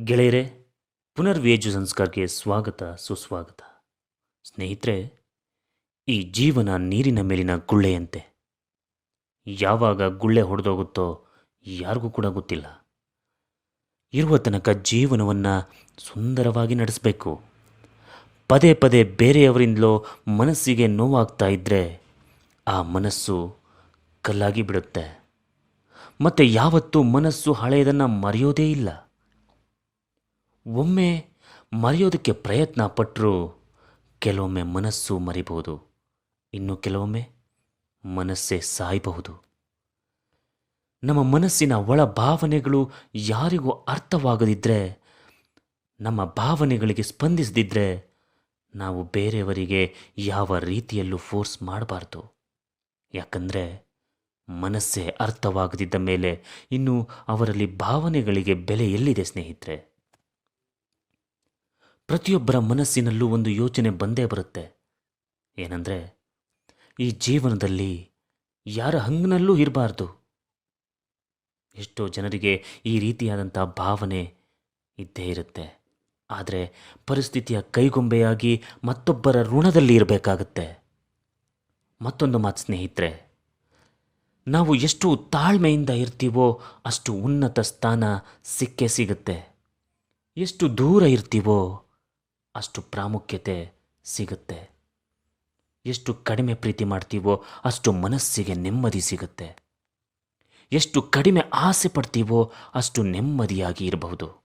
ಗೆಳೆಯರೆ ಪುನರ್ವೇಜು ಸಂಸ್ಕಾರಕ್ಕೆ ಸ್ವಾಗತ, ಸುಸ್ವಾಗತ. ಸ್ನೇಹಿತರೆ, ಈ ಜೀವನ ನೀರಿನ ಮೇಲಿನ ಗುಳ್ಳೆಯಂತೆ. ಯಾವಾಗ ಗುಳ್ಳೆ ಹೊಡೆದೋಗುತ್ತೋ ಯಾರಿಗೂ ಕೂಡ ಗೊತ್ತಿಲ್ಲ. ಇರುವ ತನಕ ಜೀವನವನ್ನು ಸುಂದರವಾಗಿ ನಡೆಸಬೇಕು. ಪದೇ ಪದೇ ಬೇರೆಯವರಿಂದಲೋ ಮನಸ್ಸಿಗೆ ನೋವಾಗ್ತಾ ಇದ್ದರೆ ಆ ಮನಸ್ಸು ಕಲ್ಲಾಗಿ ಬಿಡುತ್ತೆ. ಮತ್ತು ಯಾವತ್ತೂ ಮನಸ್ಸು ಹಳೆಯದನ್ನು ಮರೆಯೋದೇ ಇಲ್ಲ. ಒಮ್ಮೆ ಮರೆಯೋದಕ್ಕೆ ಪ್ರಯತ್ನ ಪಟ್ಟರೂ ಕೆಲವೊಮ್ಮೆ ಮನಸ್ಸು ಮರಿಬಹುದು. ಇನ್ನು ಕೆಲವೊಮ್ಮೆ ಮನಸ್ಸೇ ಸಾಯಬಹುದು. ನಮ್ಮ ಮನಸ್ಸಿನ ಒಳ ಭಾವನೆಗಳು ಯಾರಿಗೂ ಅರ್ಥವಾಗದಿದ್ದರೆ ನಮ್ಮ ಭಾವನೆಗಳಿಗೆ ಸ್ಪಂದಿಸದಿದ್ದರೆ ನಾವು ಬೇರೆಯವರಿಗೆ ಯಾವ ರೀತಿಯಲ್ಲೂ ಫೋರ್ಸ್ ಮಾಡಬಾರ್ದು. ಯಾಕಂದರೆ ಮನಸ್ಸೇ ಅರ್ಥವಾಗದಿದ್ದ ಮೇಲೆ ಇನ್ನು ಅವರಲ್ಲಿ ಭಾವನೆಗಳಿಗೆ ಬೆಲೆ ಎಲ್ಲಿದೆ ಸ್ನೇಹಿತರೆ? ಪ್ರತಿಯೊಬ್ಬರ ಮನಸ್ಸಿನಲ್ಲೂ ಒಂದು ಯೋಚನೆ ಬಂದೇ ಬರುತ್ತೆ. ಏನಂದರೆ, ಈ ಜೀವನದಲ್ಲಿ ಯಾರ ಹಂಗನಲ್ಲೂ ಇರಬಾರ್ದು. ಎಷ್ಟೋ ಜನರಿಗೆ ಈ ರೀತಿಯಾದಂಥ ಭಾವನೆ ಇದ್ದೇ ಇರುತ್ತೆ. ಆದರೆ ಪರಿಸ್ಥಿತಿಯ ಕೈಗೊಂಬೆಯಾಗಿ ಮತ್ತೊಬ್ಬರ ಋಣದಲ್ಲಿ ಇರಬೇಕಾಗತ್ತೆ. ಮತ್ತೊಂದು ಮಾತು ಸ್ನೇಹಿತರೆ, ನಾವು ಎಷ್ಟು ತಾಳ್ಮೆಯಿಂದ ಇರ್ತೀವೋ ಅಷ್ಟು ಉನ್ನತ ಸ್ಥಾನ ಸಿಕ್ಕೇ ಸಿಗುತ್ತೆ. ಎಷ್ಟು ದೂರ ಇರ್ತೀವೋ ಅಷ್ಟು ಪ್ರಾಮುಖ್ಯತೆ ಸಿಗುತ್ತೆ. ಎಷ್ಟು ಕಡಿಮೆ ಪ್ರೀತಿ ಮಾಡ್ತೀವೋ ಅಷ್ಟು ಮನಸ್ಸಿಗೆ ನೆಮ್ಮದಿ ಸಿಗುತ್ತೆ. ಎಷ್ಟು ಕಡಿಮೆ ಆಸೆ ಪಡ್ತೀವೋ ಅಷ್ಟು ನೆಮ್ಮದಿಯಾಗಿ ಇರಬಹುದು.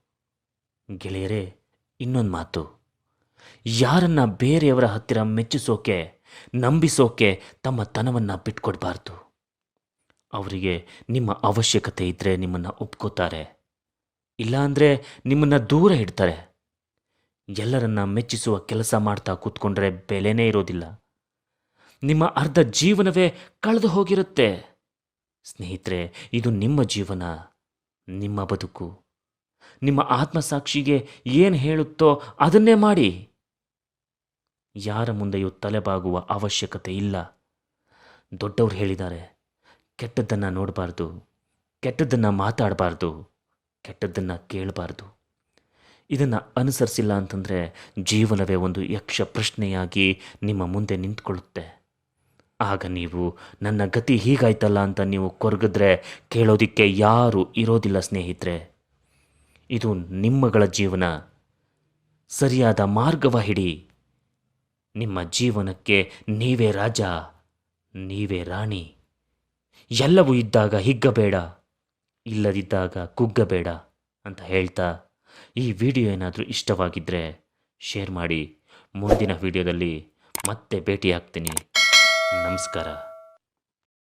ಗೆಳೆಯರೇ, ಇನ್ನೊಂದು ಮಾತು. ಯಾರನ್ನ ಬೇರೆಯವರ ಹತ್ತಿರ ಮೆಚ್ಚಿಸೋಕೆ, ನಂಬಿಸೋಕೆ ತಮ್ಮ ತನವನ್ನು ಬಿಟ್ಕೊಡ್ಬಾರ್ದು. ಅವರಿಗೆ ನಿಮ್ಮ ಅವಶ್ಯಕತೆ ಇದ್ದರೆ ನಿಮ್ಮನ್ನು ಒಪ್ಕೋತಾರೆ. ಇಲ್ಲಾಂದರೆ ನಿಮ್ಮನ್ನು ದೂರ ಇಡ್ತಾರೆ. ಎಲ್ಲರನ್ನ ಮೆಚ್ಚಿಸುವ ಕೆಲಸ ಮಾಡ್ತಾ ಕೂತ್ಕೊಂಡ್ರೆ ಬೆಲೆನೇ ಇರೋದಿಲ್ಲ. ನಿಮ್ಮ ಅರ್ಧ ಜೀವನವೇ ಕಳೆದು ಹೋಗಿರುತ್ತೆ. ಸ್ನೇಹಿತರೆ, ಇದು ನಿಮ್ಮ ಜೀವನ, ನಿಮ್ಮ ಬದುಕು. ನಿಮ್ಮ ಆತ್ಮಸಾಕ್ಷಿಗೆ ಏನು ಹೇಳುತ್ತೋ ಅದನ್ನೇ ಮಾಡಿ. ಯಾರ ಮುಂದೆಯೂ ತಲೆಬಾಗುವ ಅವಶ್ಯಕತೆ ಇಲ್ಲ. ದೊಡ್ಡವರು ಹೇಳಿದ್ದಾರೆ, ಕೆಟ್ಟದ್ದನ್ನು ನೋಡಬಾರ್ದು, ಕೆಟ್ಟದ್ದನ್ನು ಮಾತಾಡಬಾರ್ದು, ಕೆಟ್ಟದ್ದನ್ನು ಕೇಳಬಾರ್ದು. ಇದನ್ನು ಅನುಸರಿಸಿಲ್ಲ ಅಂತಂದರೆ ಜೀವನವೇ ಒಂದು ಯಕ್ಷ ಪ್ರಶ್ನೆಯಾಗಿ ನಿಮ್ಮ ಮುಂದೆ ನಿಂತ್ಕೊಳ್ಳುತ್ತೆ. ಆಗ ನೀವು, ನನ್ನ ಗತಿ ಹೀಗಾಯ್ತಲ್ಲ ಅಂತ ನೀವು ಕೊರಗಿದ್ರೆ ಕೇಳೋದಕ್ಕೆ ಯಾರೂ ಇರೋದಿಲ್ಲ ಸ್ನೇಹಿತರೆ. ಇದು ನಿಮ್ಮಗಳ ಜೀವನ. ಸರಿಯಾದ ಮಾರ್ಗವ ಹಿಡಿ. ನಿಮ್ಮ ಜೀವನಕ್ಕೆ ನೀವೇ ರಾಜ, ನೀವೇ ರಾಣಿ. ಎಲ್ಲವೂ ಇದ್ದಾಗ ಹಿಗ್ಗಬೇಡ, ಇಲ್ಲದಿದ್ದಾಗ ಕುಗ್ಗಬೇಡ ಅಂತ ಹೇಳ್ತಾ ಈ ವಿಡಿಯೋ ಏನಾದರೂ ಇಷ್ಟವಾಗಿದ್ದರೆ ಶೇರ್ ಮಾಡಿ. ಮುಂದಿನ ವಿಡಿಯೋದಲ್ಲಿ ಮತ್ತೆ ಭೇಟಿಯಾಗ್ತೀನಿ. ನಮಸ್ಕಾರ.